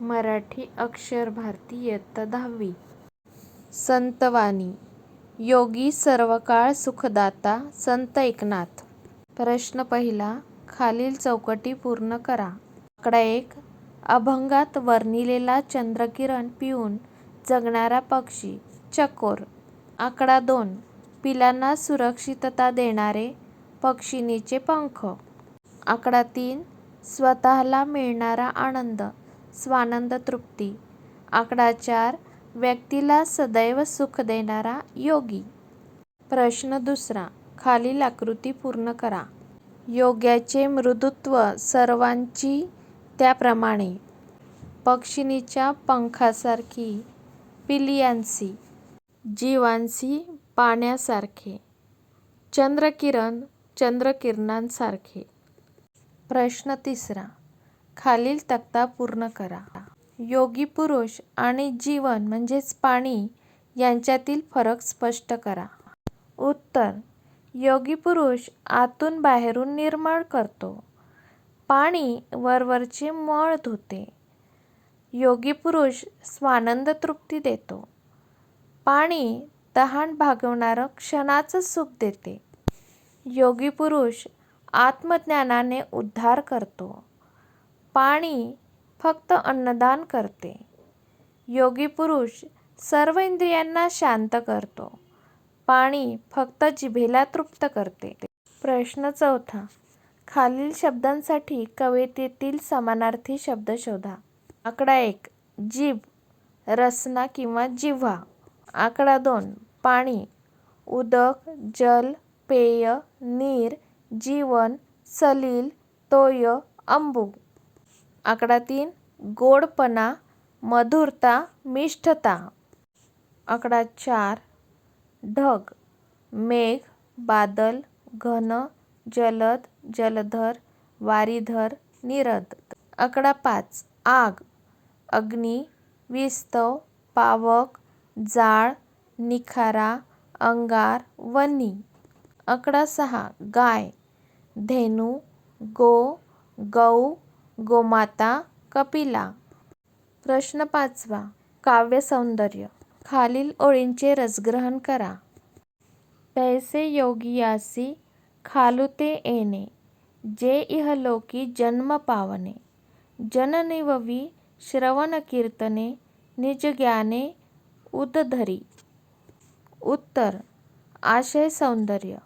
मराठी अक्षर भारती इयत्ता दहावी संतवाणी. योगी सर्वकाळ सुखदाता संत एकनाथ. प्रश्न पहिला खालील चौकटी पूर्ण करा. आकडा एक अभंगात वर्णिलेला चंद्रकिरण पिऊन जगणारा पक्षी चकोर. आकडा दोन पिलांना सुरक्षितता देणारे पक्षिणीचे पंख. आकडा तीन स्वतःला मिळणारा आनंद. स्वानंद तृप्ती. आकडा चार व्यक्तीला सदैव सुख देणारा योगी. प्रश्न दुसरा खालील आकृती पूर्ण करा. योग्याचे मृदुत्व सर्वांची त्याप्रमाणे. पक्षिणीच्या पंखासारखी पिलियांसी. जीवांसी पाण्यासारखे. चंद्रकिरण चंद्रकिरणांसारखे. प्रश्न तिसरा खालील तक्ता पूर्ण करा. योगी पुरुष आणि जीवन म्हणजेच पाणी यांच्यातील फरक स्पष्ट करा. उत्तर योगी पुरुष आतून बाहेरून निर्माण करतो. पाणी वरवरचे मळ धुते. योगी पुरुष स्वानंद तृप्ती देतो. पाणी तहान भागवणारं क्षणाचं सुख देते. योगी पुरुष आत्मज्ञानाने उद्धार करतो. पाणी फक्त अन्नदान करते. योगी पुरुष सर्व इंद्रियांना शांत करतो. पाणी फक्त जिभेला तृप्त करते. प्रश्न चौथा. खालील शब्दांसाठी कवितेतील समानार्थी शब्द शोधा. आकडा एक. जीभ रसना किंवा जिव्हा. आकडा दोन. पाणी उदक जल पेय नीर जीवन सलील तोय अंबू. आकडा तीन गोडपणा मधुरता मिष्टता. आकडा चार ढग. मेघ बादल घन जलद जलधर वारीधर निरद. आकडा पाच आग. अग्नी विस्तव पावक जाळ निखारा अंगार वनी आकडा सहा गाय. धेनू गो गौ गोमाता कपिला. प्रश्न पाचवा. काव्यसौंदर्य खालील ओळींचे रसग्रहण करा. पैसे योगियासी खालुते येणे. जे इहलोकी जन्म पावणे. जननिववी श्रवण कीर्तने निजज्ञाने उदधरी. उत्तर. आशय सौंदर्य.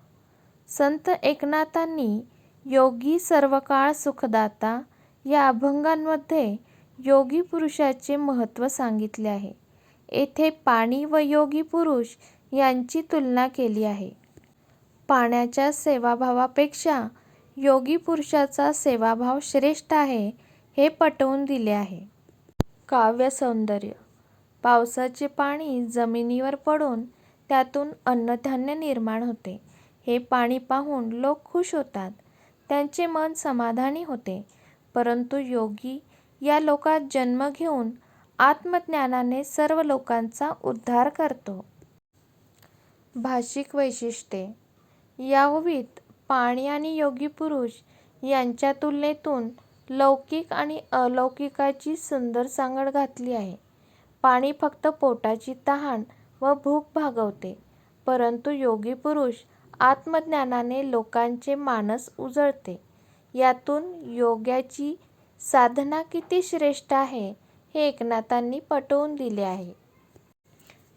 संत एकनाथांनी योगी सर्वकाळ सुखदाता या अभंगांमध्ये योगी पुरुषाचे महत्त्व सांगितले आहे. येथे पाणी व योगी पुरुष यांची तुलना केली आहे. पाण्याच्या सेवाभावापेक्षा योगी पुरुषाचा सेवाभाव श्रेष्ठ आहे हे पटवून दिले आहे. काव्यसौंदर्य पावसाचे पाणी जमिनीवर पडून त्यातून अन्नधान्य निर्माण होते. हे पाणी पाहून लोक खुश होतात. त्यांचे मन समाधानी होते. परंतु योगी या लोकात जन्म घेऊन आत्मज्ञानाने सर्व लोकांचा उद्धार करतो. भाषिक वैशिष्ट्ये. या ओवीत पाणी आणि योगी पुरुष यांच्या तुलनेतून लौकिक आणि अलौकिकाची सुंदर सांगड घातली आहे. पाणी फक्त पोटाची तहान व भूक भागवते परंतु योगी पुरुष आत्मज्ञानाने लोकांचे मानस उजळते. यातून योग्याची साधना किती श्रेष्ठ आहे हे एकनाथांनी पटवून दिले आहे.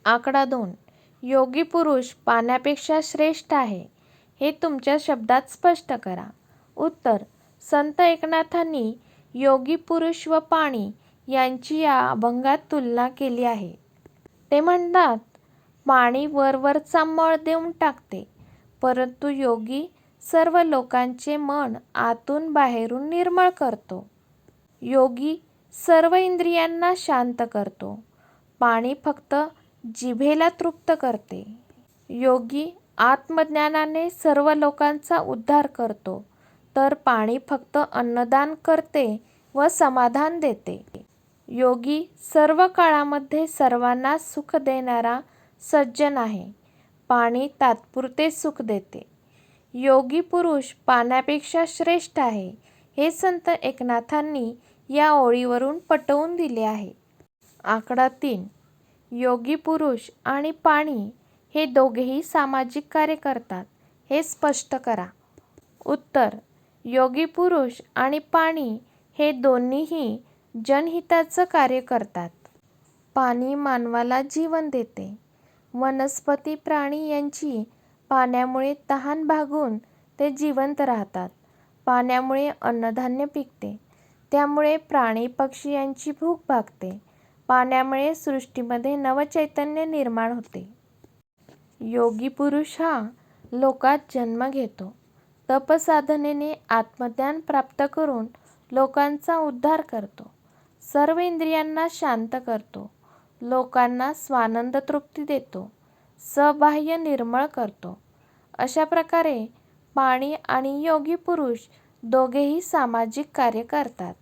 आकडा दोन योगी पुरुष पाण्यापेक्षा श्रेष्ठ आहे हे तुमच्या शब्दात स्पष्ट करा. उत्तर संत एकनाथांनी योगी पुरुष व पाणी यांची या अभंगात तुलना केली आहे. ते म्हणतात पाणी वरवरचा मळ देऊन टाकते परंतु योगी सर्व लोकांचे मन आतून बाहेरून निर्मळ करतो. योगी सर्व इंद्रियांना शांत करतो. पाणी फक्त जिभेला तृप्त करते. योगी आत्मज्ञानाने सर्व लोकांचा उद्धार करतो. तर पाणी फक्त अन्नदान करते व समाधान देते. योगी सर्व काळामध्ये सर्वांना सुख देणारा सज्जन आहे. पाणी तात्पुरते सुख देते. योगी पुरुष पाण्यापेक्षा श्रेष्ठ आहे हे संत एकनाथांनी या ओळीवरून पटवून दिले आहे. आकडा तीन. योगी पुरुष आणि पाणी हे दोघेही सामाजिक कार्य करतात हे स्पष्ट करा. उत्तर योगी पुरुष आणि पाणी हे दोन्हीही जनहिताचं कार्य करतात. पाणी मानवाला जीवन देते. वनस्पती, प्राणी यांची पाण्यामुळे तहान भागून ते जिवंत राहतात. पाण्यामुळे अन्नधान्य पिकते. त्यामुळे प्राणी पक्षी यांची भूक भागते. पाण्यामुळे सृष्टीमध्ये नवचैतन्य निर्माण होते. योगी पुरुष हा लोकात जन्म घेतो. तपसाधनेने आत्मज्ञान प्राप्त करून लोकांचा उद्धार करतो. सर्व इंद्रियांना शांत करतो. लोकांना स्वानंद तृप्ती देतो. सबाह्य निर्मळ करतो. अशा प्रकारे पाणी आणि योगी पुरुष दोघेही सामाजिक कार्य करतात.